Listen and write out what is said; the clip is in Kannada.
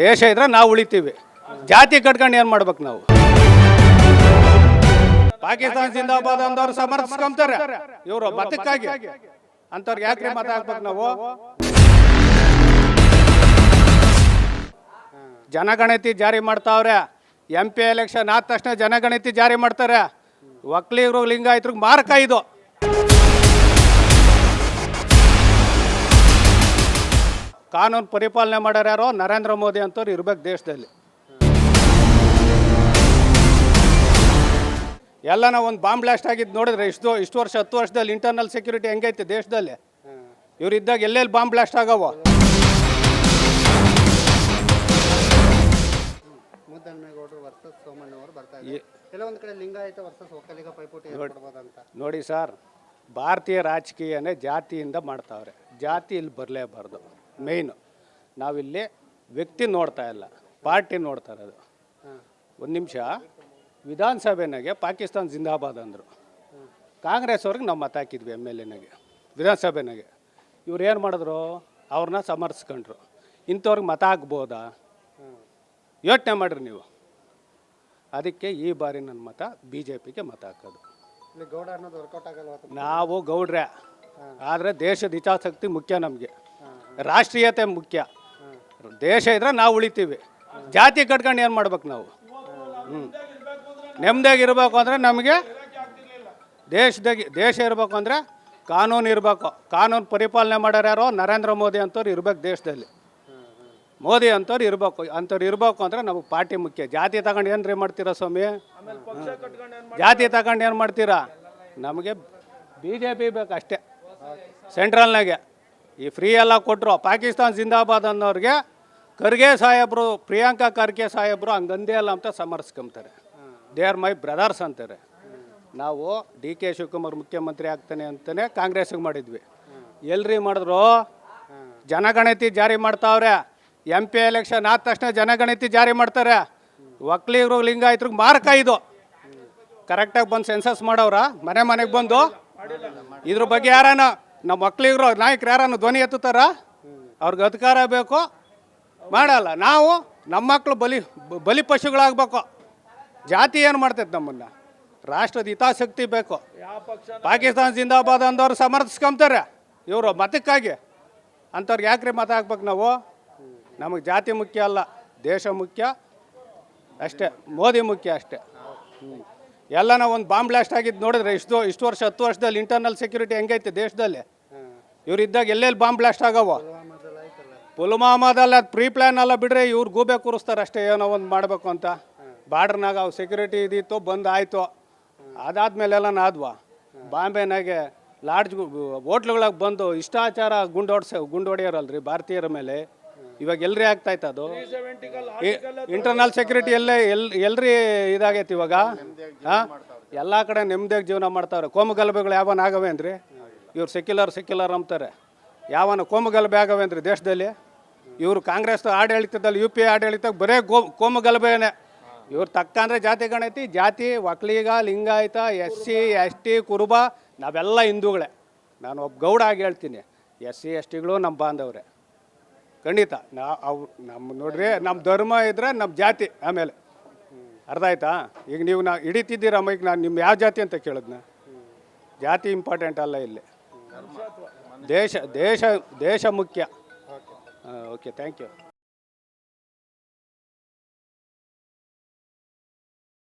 ದೇಶ ಇದ್ರೆ ನಾವು ಉಳಿತೀವಿ. ಜಾತಿ ಕಟ್ಕೊಂಡು ಏನು ಮಾಡ್ಬೇಕು ನಾವು? ಪಾಕಿಸ್ತಾನ ಜಿಂದಾಬಾದ್ ಅಂದವ್ರು ಸಮರ್ಥಿಸ್ಕೊಂತಾರೆ. ಇವರು ಮತಕ್ಕಾಗಿ ಅಂತವ್ರಿಗೆ ಯಾಕ್ರಿ ಮತ ಹಾಕ್ಬೇಕು ನಾವು? ಜನಗಣತಿ ಜಾರಿ ಮಾಡ್ತಾವ್ರೆ. ಎಂ ಪಿ ಎಲೆಕ್ಷನ್ ಆದ ತಕ್ಷಣ ಜನಗಣತಿ ಜಾರಿ ಮಾಡ್ತಾರೆ. ಒಕ್ಕಲಿಗರು ಲಿಂಗಾಯತ್ರಿಗೆ ಮಾರಕ ಇದು. ಕಾನೂನು ಪರಿಪಾಲನೆ ಮಾಡೋರು ಯಾರೋ ನರೇಂದ್ರ ಮೋದಿ ಅಂತವ್ರು ಇರ್ಬೇಕು ದೇಶದಲ್ಲಿ. ಎಲ್ಲನ ಒಂದು ಬಾಂಬ್ ಬ್ಲಾಸ್ಟ್ ಆಗಿದ್ದು ನೋಡಿದ್ರೆ ಇಷ್ಟು ಇಷ್ಟು ವರ್ಷ ಹತ್ತು ವರ್ಷದಲ್ಲಿ ಇಂಟರ್ನಲ್ ಸೆಕ್ಯೂರಿಟಿ ಹೆಂಗೈತೆ ದೇಶದಲ್ಲಿ? ಇವರಿದ್ದಾಗ ಇದ್ದಾಗ ಎಲ್ಲೆಲ್ಲಿ ಬಾಂಬ್ ಬ್ಲಾಸ್ಟ್ ಆಗವ? ನೋಡಿ ಸರ್ ಭಾರತೀಯ ರಾಜಕೀಯನೇ ಜಾತಿಯಿಂದ ಮಾಡ್ತಾವ್ರೆ. ಜಾತಿ ಇಲ್ಲಿ ಬರಲೇಬಾರ್ದು. ಮೇಯ್ನು. ನಾವಿಲ್ಲಿ ವ್ಯಕ್ತಿ ನೋಡ್ತಾ ಇಲ್ಲ ಪಾರ್ಟಿ ನೋಡ್ತಾ ಇರೋದು. ಒಂದು ನಿಮಿಷ ವಿಧಾನಸಭೆನಾಗೆ ಪಾಕಿಸ್ತಾನ ಜಿಂದಾಬಾದ್ ಅಂದರು. ಕಾಂಗ್ರೆಸ್ ಅವ್ರಿಗೆ ನಾವು ಮತ ಹಾಕಿದ್ವಿ ಎಂ ಎಲ್ ಎನಾಗೆ ವಿಧಾನಸಭೆನಾಗೆ. ಇವ್ರು ಏನು ಮಾಡಿದ್ರು? ಅವ್ರನ್ನ ಸಮರ್ಥಿಸ್ಕೊಂಡ್ರು. ಇಂಥವ್ರಿಗೆ ಮತ ಹಾಕ್ಬೋದಾ? ಯೋಚನೆ ಮಾಡಿರಿ ನೀವು. ಅದಕ್ಕೆ ಈ ಬಾರಿ ನನ್ನ ಮತ ಬಿ ಜೆ ಪಿಗೆ ಮತ ಹಾಕೋದು. ಇಲ್ಲಿ ಗೌಡ ಅನ್ನೋದು ವರ್ಕೌಟ್ ನಾವು ಗೌಡ್ರೆ. ಆದರೆ ದೇಶದ ಹಿತಾಸಕ್ತಿ ಮುಖ್ಯ ನಮಗೆ. ರಾಷ್ಟ್ರೀಯತೆ ಮುಖ್ಯ. ದೇಶ ಇದ್ರೆ ನಾವು ಉಳಿತೀವಿ. ಜಾತಿ ಕಟ್ಕೊಂಡು ಏನು ಮಾಡ್ಬೇಕು ನಾವು? ಹ್ಞೂ ನೆಮ್ಮದಿಯಾಗಿ ಇರಬೇಕು ಅಂದರೆ ನಮಗೆ ದೇಶದಾಗಿ, ದೇಶ ಇರಬೇಕು ಅಂದರೆ ಕಾನೂನು ಇರಬೇಕು. ಕಾನೂನು ಪರಿಪಾಲನೆ ಮಾಡೋರು ಯಾರೋ ನರೇಂದ್ರ ಮೋದಿ ಅಂತವ್ರು ಇರ್ಬೇಕು ದೇಶದಲ್ಲಿ. ಮೋದಿ ಅಂತವ್ರು ಇರಬೇಕು. ಅಂಥವ್ರು ಇರ್ಬೇಕು ಅಂದರೆ ನಮಗೆ ಪಾರ್ಟಿ ಮುಖ್ಯ. ಜಾತಿ ತಗೊಂಡು ಏನು ರೀ ಮಾಡ್ತೀರಾ ಸ್ವಾಮಿ? ಜಾತಿ ತಗೊಂಡು ಏನು ಮಾಡ್ತೀರಾ? ನಮಗೆ ಬಿ ಜೆ ಪಿ ಬೇಕು ಅಷ್ಟೇ ಸೆಂಟ್ರಲ್ನಾಗೆ. ಈ ಫ್ರೀ ಎಲ್ಲ ಕೊಟ್ಟರು ಪಾಕಿಸ್ತಾನ ಜಿಂದಾಬಾದ್ ಅನ್ನೋರಿಗೆ ಖರ್ಗೆ ಸಾಹೇಬರು, ಪ್ರಿಯಾಂಕಾ ಖರ್ಗೆ ಸಾಹೇಬರು ಹಂಗಂದೇ ಅಲ್ಲ ಅಂತ ಸಮರ್ಸ್ಕೊಂತಾರೆ. ದೇ ಆರ್ ಮೈ ಬ್ರದರ್ಸ್ ಅಂತಾರೆ. ನಾವು ಡಿ ಕೆ ಶಿವಕುಮಾರ್ ಮುಖ್ಯಮಂತ್ರಿ ಆಗ್ತಾನೆ ಅಂತಲೇ ಕಾಂಗ್ರೆಸ್ಗೆ ಮಾಡಿದ್ವಿ. ಎಲ್ರಿ ಮಾಡಿದ್ರು? ಜನಗಣತಿ ಜಾರಿ ಮಾಡ್ತಾವ್ರೆ. ಎಂ ಪಿ ಎಲೆಕ್ಷನ್ ಆದ ತಕ್ಷಣ ಜನಗಣತಿ ಜಾರಿ ಮಾಡ್ತಾರೆ. ಒಕ್ಕಲಿಗರು ಲಿಂಗಾಯತ್ರಿಗೆ ಮಾರಕ ಇದು. ಕರೆಕ್ಟಾಗಿ ಬಂದು ಸೆನ್ಸಸ್ ಮಾಡೋರ ಮನೆ ಮನೆಗೆ ಬಂದು. ಇದ್ರ ಬಗ್ಗೆ ಯಾರಾನ ನಮ್ಮ ಮಕ್ಳಿಗರು ನಾಯಕರು ಯಾರನ್ನು ಧ್ವನಿ ಎತ್ತುತ್ತಾರ? ಅವ್ರಿಗೆ ಅಧಿಕಾರ ಬೇಕು. ಮಾಡಲ್ಲ. ನಾವು ನಮ್ಮ ಮಕ್ಕಳು ಬಲಿ ಬಲಿ ಪಶುಗಳಾಗಬೇಕು. ಜಾತಿ ಏನು ಮಾಡ್ತೈತೆ ನಮ್ಮನ್ನು? ರಾಷ್ಟ್ರದ ಹಿತಾಸಕ್ತಿ ಬೇಕು. ಪಾಕಿಸ್ತಾನ ಜಿಂದಾಬಾದ್ ಅಂದವ್ರು ಸಮರ್ಥಿಸ್ಕೊಂತಾರೆ. ಇವರು ಮತಕ್ಕಾಗಿ. ಅಂಥವ್ರಿಗೆ ಯಾಕ್ರಿ ಮತ ಹಾಕ್ಬೇಕು ನಾವು? ನಮಗೆ ಜಾತಿ ಮುಖ್ಯ ಅಲ್ಲ, ದೇಶ ಮುಖ್ಯ. ಅಷ್ಟೇ, ಮೋದಿ ಮುಖ್ಯ ಅಷ್ಟೇ. ಎಲ್ಲ ನಾವು ಒಂದು ಬಾಂಬ್ ಬ್ಲಾಸ್ಟ್ ಆಗಿದ್ದು ನೋಡಿದ್ರೆ ಇಷ್ಟು ಇಷ್ಟು ವರ್ಷ, ಹತ್ತು ವರ್ಷದಲ್ಲಿ ಇಂಟರ್ನಲ್ ಸೆಕ್ಯೂರಿಟಿ ಹೆಂಗೈತೆ ದೇಶದಲ್ಲಿ? ಇವ್ರು ಇದ್ದಾಗ ಎಲ್ಲೆಲ್ಲಿ ಬಾಂಬ್ ಬ್ಲಾಸ್ಟ್ ಆಗವ? ಪುಲ್ವಾಮಾದಲ್ಲಿ ಅದು ಪ್ರೀ ಪ್ಲ್ಯಾನ್ ಎಲ್ಲ ಬಿಡ್ರೆ, ಇವ್ರು ಗೂಬೆ ಕೂರಿಸ್ತಾರೆ ಅಷ್ಟೇ, ಏನೋ ಒಂದು ಮಾಡಬೇಕು ಅಂತ. ಬಾರ್ಡ್ರ್ನಾಗ ಅವು ಸೆಕ್ಯೂರಿಟಿ ಇದಿತ್ತು, ಬಂದು ಆಯಿತು. ಅದಾದ್ಮೇಲೆಲ್ಲ ನಾದ್ವಾ. ಬಾಂಬೆನಾಗೆ ಲಾಡ್ಜ್ ಹೋಟ್ಲುಗಳಿಗೆ ಬಂದು ಇಷ್ಟಾಚಾರ ಗುಂಡೋಡ್ಸ, ಗುಂಡೊಡೆಯೋರಲ್ರಿ ಭಾರತೀಯರ ಮೇಲೆ. ಇವಾಗ ಎಲ್ರಿ ಆಗ್ತಾಯ್ತು ಅದು? ಇಂಟರ್ನಲ್ ಸೆಕ್ಯೂರಿಟಿ ಎಲ್ಲೇ, ಎಲ್, ಎಲ್ರಿ ಇದಾಗೈತಿ ಇವಾಗ? ಹಾಂ? ಎಲ್ಲ ಕಡೆ ನೆಮ್ಮದಿಯಾಗಿ ಜೀವನ ಮಾಡ್ತಾವ್ರೆ. ಕೋಮು ಗಲಭೆಗಳು ಯಾವನ ಆಗವೆ ಅಂದ್ರಿ? ಇವ್ರು ಸೆಕ್ಯುಲರ್ ಸೆಕ್ಯುಲರ್ ಅಂತಾರೆ ಯಾವನ ಕೋಮಗಲ್ ಆಗವೆ ದೇಶದಲ್ಲಿ? ಇವರು ಕಾಂಗ್ರೆಸ್ ಆಡಳಿತದಲ್ಲಿ, ಯು ಪಿ ಎ ಆಡಳಿತ ಬರೇ ಗೋ ಕೋಮು ಗಲಭೆನೇ ಇವ್ರು ತಕ್ಕಂದ್ರೆ ಜಾತಿ ಗಣತಿ, ಜಾತಿ Vokkaliga Lingayat S C S T Kuruba, ನಾವೆಲ್ಲ ಹಿಂದೂಗಳೇ. ನಾನು ಒಬ್ಬ ಗೌಡ ಆಗಿ ಹೇಳ್ತೀನಿ. ಎಸ್ ಸಿ ಎಸ್ ಟಿಗಳು ನಮ್ಮ ಬಾಂಧವ್ರೆ. ಖಂಡಿತ, ನಾ, ಅವು, ನಮ್ಮ ನೋಡ್ರಿ, ನಮ್ಮ ಧರ್ಮ ಇದ್ರೆ ನಮ್ಮ ಜಾತಿ ಆಮೇಲೆ. ಅರ್ಥ ಆಯ್ತಾ? ಈಗ ನೀವು ನಾ ಹಿಡಿತಿದ್ದೀರಮ್ಮ ಈಗ ನಾನು ನಿಮ್ಮ ಯಾವ ಜಾತಿ ಅಂತ ಕೇಳಿದ್ನ? ಜಾತಿ ಇಂಪಾರ್ಟೆಂಟ್ ಅಲ್ಲ ಇಲ್ಲಿ. ದೇಶ ದೇಶ ದೇಶ ಮುಖ್ಯ. Okay thank you